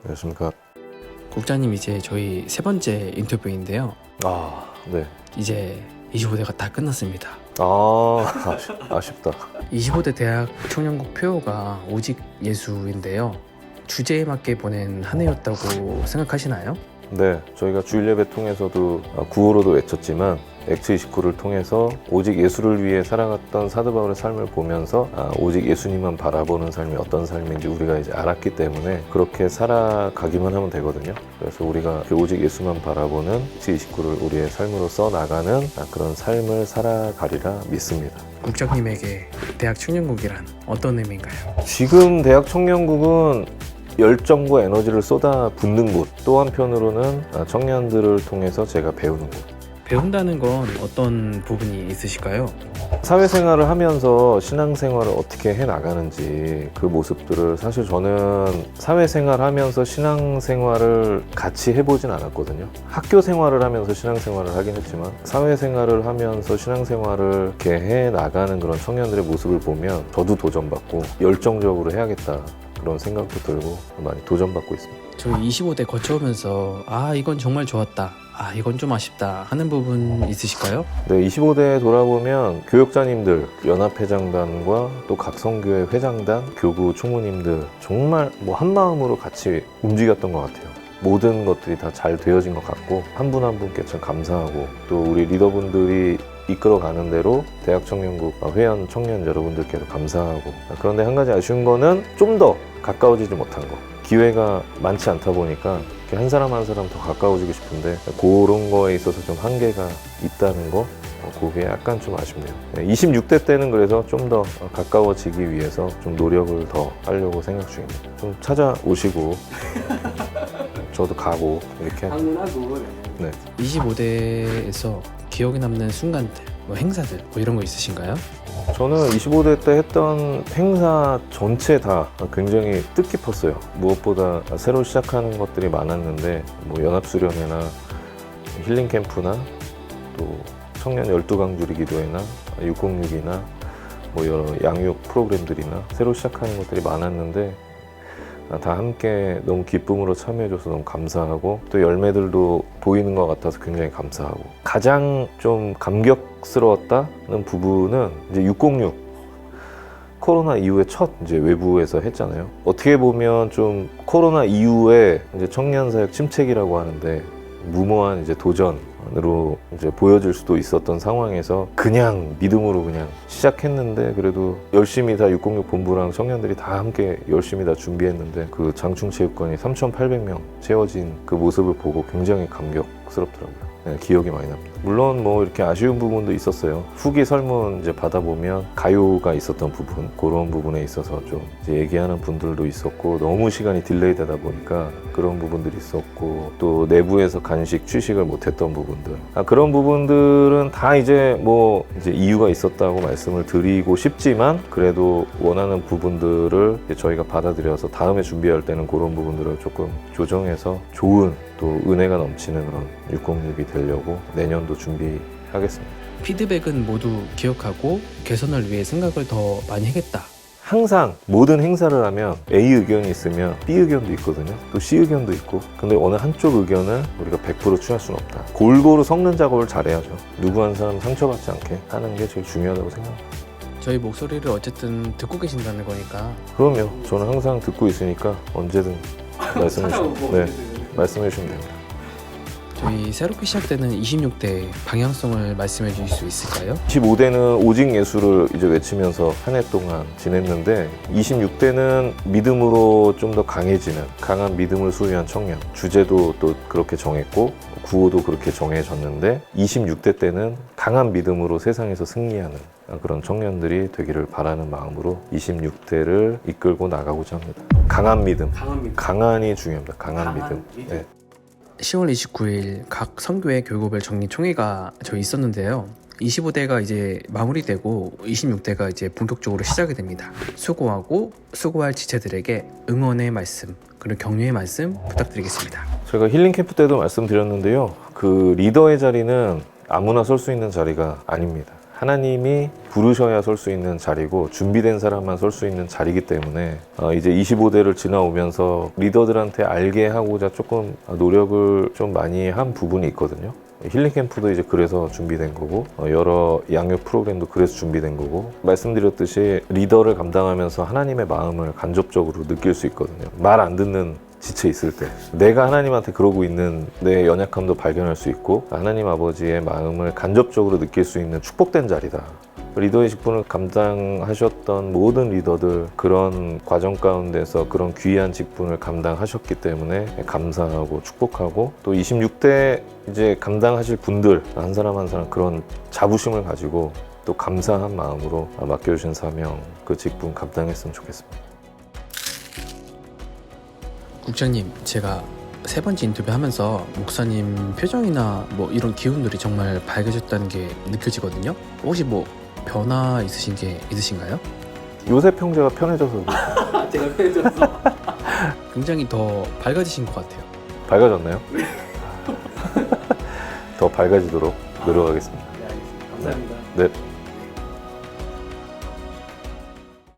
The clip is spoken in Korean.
안녕하십니까. 국장님 이제 저희 세 번째 인터뷰인데요. 아, 네. 이제 25대가 다 끝났습니다. 아, 아쉽, 아쉽다. 25대 대학 청년국 표어가 오직 예수인데요. 주제에 맞게 보낸 한 해였다고 생각하시나요? 네, 저희가 주일 예배 통해서도 아, 구호로도 외쳤지만 엑스 29를 통해서 오직 예수를 위해 살아갔던 사도 바울의 삶을 보면서 아, 오직 예수님만 바라보는 삶이 어떤 삶인지 우리가 이제 알았기 때문에 그렇게 살아가기만 하면 되거든요. 그래서 우리가 그 오직 예수만 바라보는 엑스 29를 우리의 삶으로 써 나가는 아, 그런 삶을 살아가리라 믿습니다. 국장님에게 대학 청년국이란 어떤 의미인가요? 지금 대학 청년국은 열정과 에너지를 쏟아 붓는 곳. 또 한편으로는 아, 청년들을 통해서 제가 배우는 곳. 배운다는 건 어떤 부분이 있으실까요? 사회생활을 하면서 신앙생활을 어떻게 해 나가는지 그 모습들을 사실 저는 사회생활 하면서 신앙생활을 같이 해보진 않았거든요. 학교 생활을 하면서 신앙생활을 하긴 했지만 사회생활을 하면서 신앙생활을 이렇게 해 나가는 그런 청년들의 모습을 보면 저도 도전받고 열정적으로 해야겠다 그런 생각도 들고 많이 도전받고 있습니다. 저희 25대 거쳐오면서 아 이건 정말 좋았다. 아 이건 좀 아쉽다 하는 부분 있으실까요? 네, 25대 돌아보면 교역자님들, 연합회장단과 또 각 성교회 회장단, 교구 총무님들 정말 뭐 한마음으로 같이 움직였던 것 같아요. 모든 것들이 다 잘 되어진 것 같고 한 분 한 분께 참 감사하고 또 우리 리더분들이 이끌어가는 대로 대학 청년국 회원 청년 여러분들께도 감사하고 그런데 한 가지 아쉬운 거는 좀 더 가까워지지 못한 거 기회가 많지 않다 보니까 한 사람 한 사람 더 가까워지고 싶은데 그런 거에 있어서 좀 한계가 있다는 거 어, 그게 약간 좀 아쉽네요. 26대 때는 그래서 좀 더 가까워지기 위해서 좀 노력을 더 하려고 생각 중입니다. 좀 찾아오시고 저도 가고 이렇게 방문하고 네. 25대에서 기억에 남는 순간들, 뭐 행사들 뭐 이런 거 있으신가요? 저는 25대 때 했던 행사 전체 다 굉장히 뜻깊었어요. 무엇보다 새로 시작하는 것들이 많았는데 뭐 연합수련회나 힐링 캠프나 또 청년 12강주리 기도회나 606이나 뭐 여러 양육 프로그램들이나 새로 시작하는 것들이 많았는데 다 함께 너무 기쁨으로 참여해줘서 너무 감사하고 또 열매들도 보이는 것 같아서 굉장히 감사하고 가장 좀 감격스러웠다는 부분은 이제 606 코로나 이후에 첫 이제 외부에서 했잖아요. 어떻게 보면 좀 코로나 이후에 이제 청년 사역 침체기라고 하는데 무모한 이제 도전 으로 이제 보여질 수도 있었던 상황에서 그냥 믿음으로 그냥 시작했는데 그래도 열심히 다 606 본부랑 청년들이 다 함께 열심히 다 준비했는데 그 장충체육관이 3,800명 채워진 그 모습을 보고 굉장히 감격스럽더라고요. 네, 기억이 많이 납니다. 물론 뭐 이렇게 아쉬운 부분도 있었어요. 후기 설문 이제 받아보면 가요가 있었던 부분 그런 부분에 있어서 좀 얘기하는 분들도 있었고 너무 시간이 딜레이 되다 보니까 그런 부분들이 있었고 또 내부에서 간식 취식을 못했던 부분들 아, 그런 부분들은 다 이제 뭐 이제 이유가 있었다고 말씀을 드리고 싶지만 그래도 원하는 부분들을 저희가 받아들여서 다음에 준비할 때는 그런 부분들을 조금 조정해서 좋은 또 은혜가 넘치는 그런 606이 되려고 내년도 준비하겠습니다. 피드백은 모두 기억하고 개선을 위해 생각을 더 많이 하겠다. 항상 모든 행사를 하면 A 의견이 있으면 B 의견도 있거든요. 또 C 의견도 있고. 근데 어느 한쪽 의견을 우리가 100% 취할 수는 없다. 골고루 섞는 작업을 잘해야죠. 누구 한 사람 상처받지 않게 하는 게 제일 중요하다고 생각합니다. 저희 목소리를 어쨌든 듣고 계신다는 거니까 그럼요. 저는 항상 듣고 있으니까 언제든 말씀해 주시면 네, 말씀해 주시면 됩니다. 저희 새롭게 시작되는 26대 방향성을 말씀해 주실 수 있을까요? 25대는 오직 예수를 이제 외치면서 한 해 동안 지냈는데 26대는 믿음으로 좀 더 강해지는 강한 믿음을 소유한 청년 주제도 또 그렇게 정했고 구호도 그렇게 정해졌는데 26대 때는 강한 믿음으로 세상에서 승리하는 그런 청년들이 되기를 바라는 마음으로 26대를 이끌고 나가고자 합니다. 강한 믿음, 강합니다. 강한이 중요합니다. 강한, 강한 믿음. 믿음. 네. 10월 29일 각 선교회 교육별 정리 총회가 저 있었는데요. 25대가 이제 마무리되고 26대가 이제 본격적으로 시작이 됩니다. 수고하고 수고할 지체들에게 응원의 말씀 그리고 격려의 말씀 부탁드리겠습니다. 제가 힐링 캠프 때도 말씀드렸는데요. 그 리더의 자리는 아무나 설 수 있는 자리가 아닙니다. 하나님이 부르셔야 설 수 있는 자리고 준비된 사람만 설 수 있는 자리이기 때문에 어, 이제 25대를 지나오면서 리더들한테 알게 하고자 조금 노력을 좀 많이 한 부분이 있거든요. 힐링 캠프도 이제 그래서 준비된 거고 어, 여러 양육 프로그램도 그래서 준비된 거고 말씀드렸듯이 리더를 감당하면서 하나님의 마음을 간접적으로 느낄 수 있거든요. 말 안 듣는 지쳐 있을 때 내가 하나님한테 그러고 있는 내 연약함도 발견할 수 있고 하나님 아버지의 마음을 간접적으로 느낄 수 있는 축복된 자리다. 리더의 직분을 감당하셨던 모든 리더들 그런 과정 가운데서 그런 귀한 직분을 감당하셨기 때문에 감사하고 축복하고 또 26대 이제 감당하실 분들 한 사람 한 사람 그런 자부심을 가지고 또 감사한 마음으로 맡겨주신 사명 그 직분 감당했으면 좋겠습니다. 국장님, 제가 세 번째 인터뷰 하면서 목사님 표정이나 뭐 이런 기운들이 정말 밝아졌다는 게 느껴지거든요. 혹시 뭐 변화 있으신 게 있으신가요? 요새 평제가 편해져서 그래요. 제가 편해져서 굉장히 더 밝아지신 것 같아요. 밝아졌나요? 더 밝아지도록 노력하겠습니다. 감사합니다. 네.